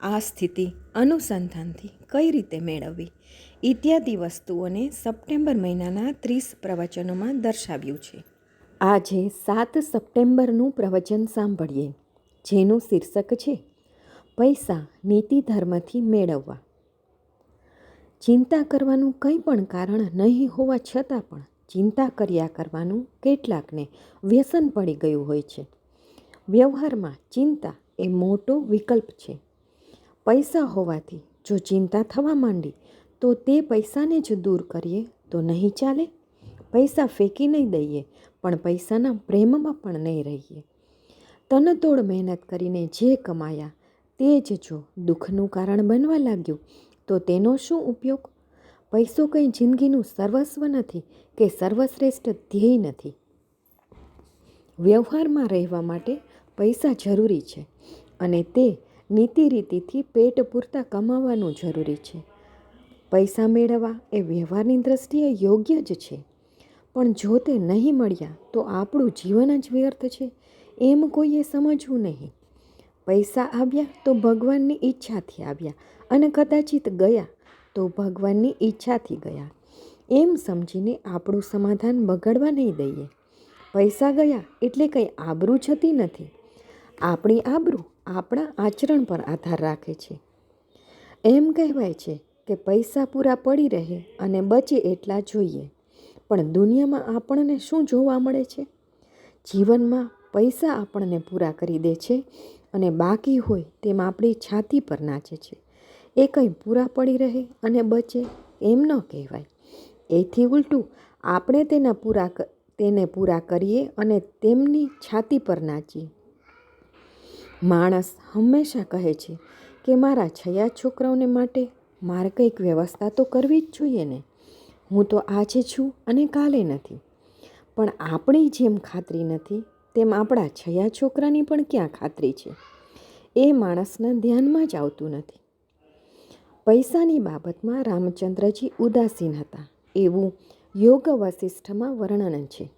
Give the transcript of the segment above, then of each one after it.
આ સ્થિતિ અનુસંધાનથી કઈ રીતે મેળવવી? ઇત્યાદિ વસ્તુઓને સપ્ટેમ્બર મહિનાના ત્રીસ પ્રવચનોમાં દર્શાવ્યું છે. આજે સાત સપ્ટેમ્બરનું પ્રવચન સાંભળીએ, જેનું શીર્ષક છે, પૈસા નીતિ ધર્મથી મેળવવા. ચિંતા કરવાનું કંઈ પણ કારણ નહીં હોવા છતાં પણ ચિંતા કર્યા કરવાનું કેટલાકને વ્યસન પડી ગયું હોય છે. વ્યવહારમાં ચિંતા એ મોટો વિકલ્પ છે. પૈસા હોવાથી જો ચિંતા થવા માંડી, તો તે પૈસાને જ દૂર કરીએ તો નહીં ચાલે? પૈસા ફેંકી નહીં દઈએ, પણ પૈસાના પ્રેમમાં પણ નહીં રહીએ. તનતોડ મહેનત કરીને જે કમાયા, તે જ જો દુઃખનું કારણ બનવા લાગ્યું, તો તેનો શું ઉપયોગ? પૈસો કંઈ જિંદગીનું સર્વસ્વ નથી કે સર્વશ્રેષ્ઠ ધ્યેય નથી. વ્યવહારમાં રહેવા માટે પૈસા જરૂરી છે અને તે નીતિ રીતિથી પેટ પૂરતા કમાવાનું જરૂરી છે. પૈસા મેળવવા એ વ્યવહારની દ્રષ્ટિએ યોગ્ય જ છે. પણ જો તે નહીં મળ્યા, તો આપણું જીવન જ વ્યર્થ છે. એમ કોઈએ સમજવું નહીં. પૈસા આવ્યા તો ભગવાનની ઈચ્છાથી આવ્યા અને કદાચિત ગયા તો ભગવાનની ઈચ્છાથી ગયા. એમ સમજીને આપણું સમાધાન બગડવા નહીં દઈએ. પૈસા ગયા એટલે કંઈ આબરૂ જતી નથી. આપણી આબરૂ આપણા આચરણ પર આધાર રાખે છે. એમ કહેવાય છે કે પૈસા પૂરા પડી રહે અને બચે એટલા જોઈએ. પણ દુનિયામાં આપણને શું જોવા મળે છે? જીવનમાં પૈસા આપણને પૂરા કરી દે છે અને બાકી હોય તેમ આપણી છાતી પર નાચે છે. એ કંઈ પૂરા પડી રહે અને બચે એમ ન કહેવાય. એથી ઉલટું આપણે તેના પૂરા તેને પૂરા કરીએ અને તેમની છાતી પર નાચીએ. માણસ હંમેશા કહે છે કે મારા છયા છોકરાઓને માટે મારે કંઈક વ્યવસ્થા તો કરવી જ જોઈએ ને. હું તો આજે છું અને કાલે નથી. પણ આપણી જેમ ખાતરી નથી, તેમ આપણા છયા છોકરાની પણ ક્યાં ખાતરી છે? એ માણસના ધ્યાનમાં જ આવતું નથી. પૈસાની બાબતમાં રામચંદ્રજી ઉદાસીન હતા. એવું યોગ વશિષ્ઠમાં વર્ણન છે.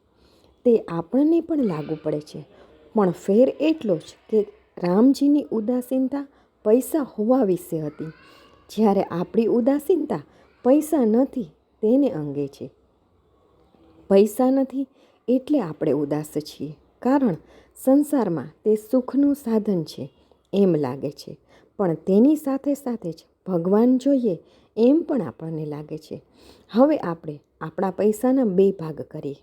તે આપણને પણ લાગુ પડે છે. પણ ફેર એટલો જ કે રામજીની ઉદાસીનતા પૈસા હોવા વિશે હતી. જ્યારે આપણી ઉદાસીનતા પૈસા નથી તેને અંગે છે. પૈસા નથી એટલે આપણે ઉદાસ છીએ, કારણ સંસારમાં તે સુખનું સાધન છે એમ લાગે છે. પણ તેની સાથે સાથે જ ભગવાન જોઈએ એમ પણ આપણને લાગે છે. હવે આપણે આપણા પૈસાના બે ભાગ કરીએ.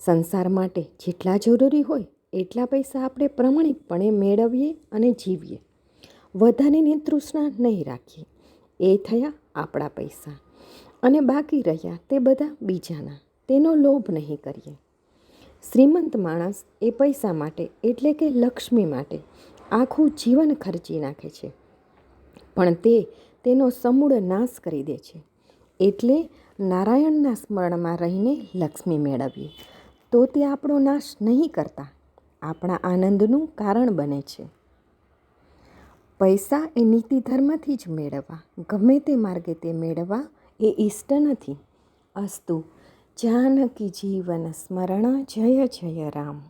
સંસાર માટે જેટલા જરૂરી હોય એટલા પૈસા આપણે પ્રમાણિકપણે મેળવીએ અને જીવીએ. વધારેની તૃષ્ણા નહીં રાખીએ. એ થયા આપણા પૈસા. અને બાકી રહ્યા તે બધા બીજાના. તેનો લોભ નહીં કરીએ. શ્રીમંત માણસ એ પૈસા માટે એટલે કે લક્ષ્મી માટે આખું જીવન ખર્ચી નાખે છે. પણ તે તેનો સમૂળ નાશ કરી દે છે. એટલે નારાયણના સ્મરણમાં રહીને લક્ષ્મી મેળવીએ. તો તે આપણો નાશ નહીં કરતા. આપણા આનંદનું કારણ બને છે. પૈસા એ નીતિ ધર્મથી જ મેળવવા. ગમે તે માર્ગે તે મેળવવા એ ઈષ્ટ નથી. અસ્તુ, જાનકી જીવન સ્મરણ જય જય રામ.